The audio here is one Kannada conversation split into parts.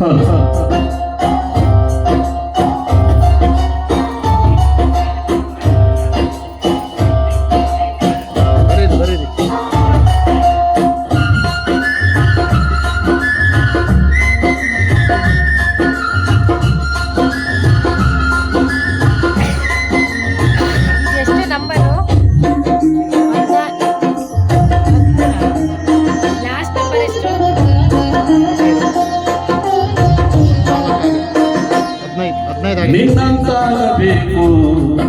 そう、そ、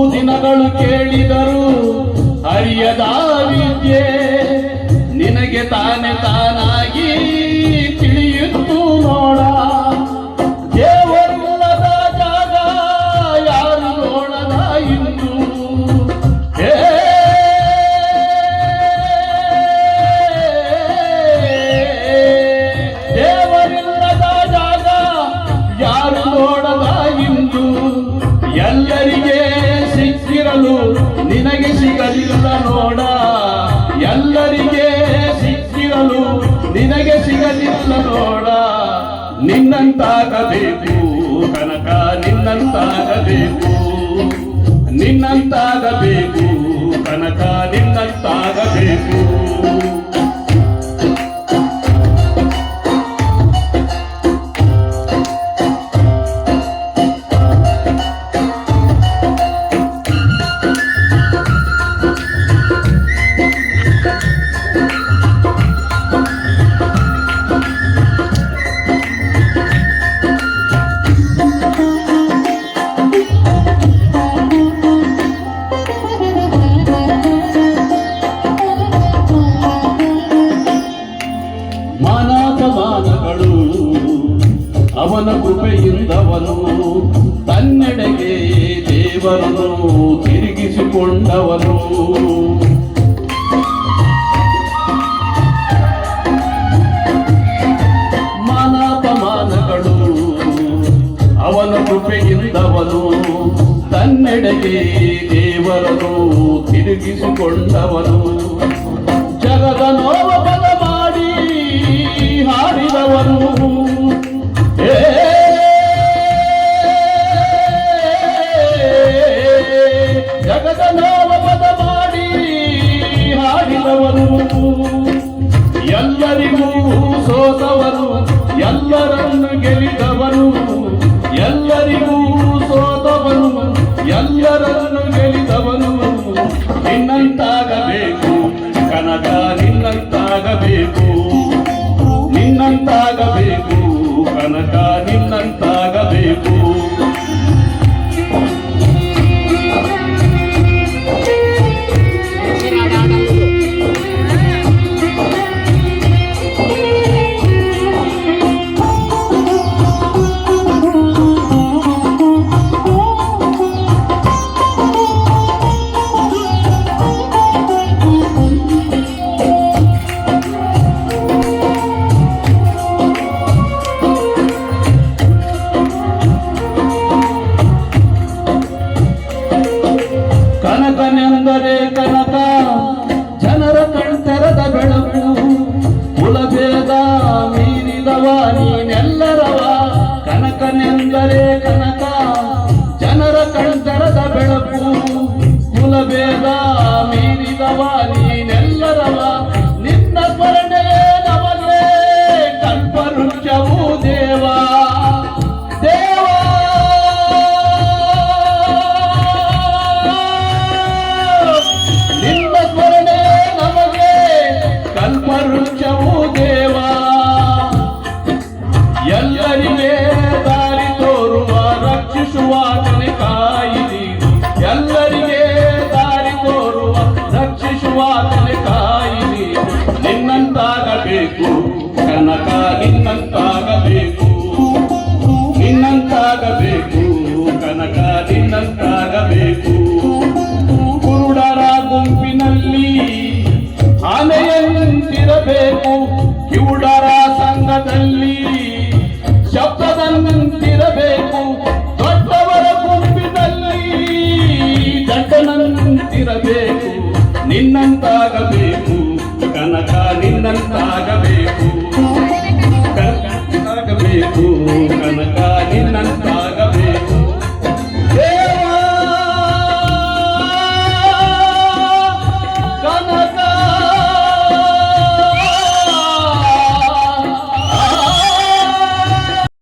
ಬಹುದಿನಗಳು ಕೇಳಿದರು ಅರಿಯದ ವಿದ್ಯೆ ನಿನಗೆ ತಾನೆ ತಾನಾಗಿ ನಿನಗೆ ಸಿಗಲಿಲ್ಲ ನೋಡ. ಎಲ್ಲರಿಗೆ ಸಿಕ್ಕಿರಲು ನಿನಗೆ ಸಿಗಲಿಲ್ಲ ನೋಡ. ನಿನ್ನಂತಾಗಬೇಕು ಕನಕ ನಿನ್ನಂತಾಗಬೇಕು. ನಿನ್ನಂತಾಗಬೇಕು ಕನಕ ನಿನ್ನಂತಾಗಬೇಕು. ದೇವರನ್ನು ತಿರುಗಿಸಿಕೊಂಡವನು. ಮಾನಾಪಮಾನಗಳು ಅವನ ಕೃಪೆಯಿಂದವನು ತನ್ನೆಡೆಗೆ ದೇವರನ್ನು ತಿರುಗಿಸಿಕೊಂಡವನು. ಜಗದ ನೋವ ಮಾಡಿ ಹಾಡಿದವನು ಎಲ್ಲರಿಗೂ ಸೋತವನು ಎಲ್ಲರನ್ನು ಗೆಲಿದವನು ಎಲ್ಲರಿಗೂ ಸೋತವನು ಎಲ್ಲರನ್ನು ಗೆಲಿದವನು ನಿನ್ನಂತಾಗಬೇಕು সুন্দরের কারণ ನಿನ್ನಂತಾಗಬೇಕು ಕನಕ ನಿನ್ನಂತಾಗಬೇಕು. ನಿನ್ನಂತಾಗಬೇಕು ಕನಕ ನಿನ್ನಂತಾಗಬೇಕು. ಕುರುಡರ ಗುಂಪಿನಲ್ಲಿ ಆನೆಯಂತಿರಬೇಕು ಕಿವುಡರ ಸಂಘದಲ್ಲಿ ಶಬ್ದದಂತಿರಬೇಕು ದೊಡ್ಡವರ ಗುಂಪಿನಲ್ಲಿ ನಿನ್ನಂತಾಗಬೇಕು ಕನಕ ನಿನ್ನಂತಾಗಬೇಕು.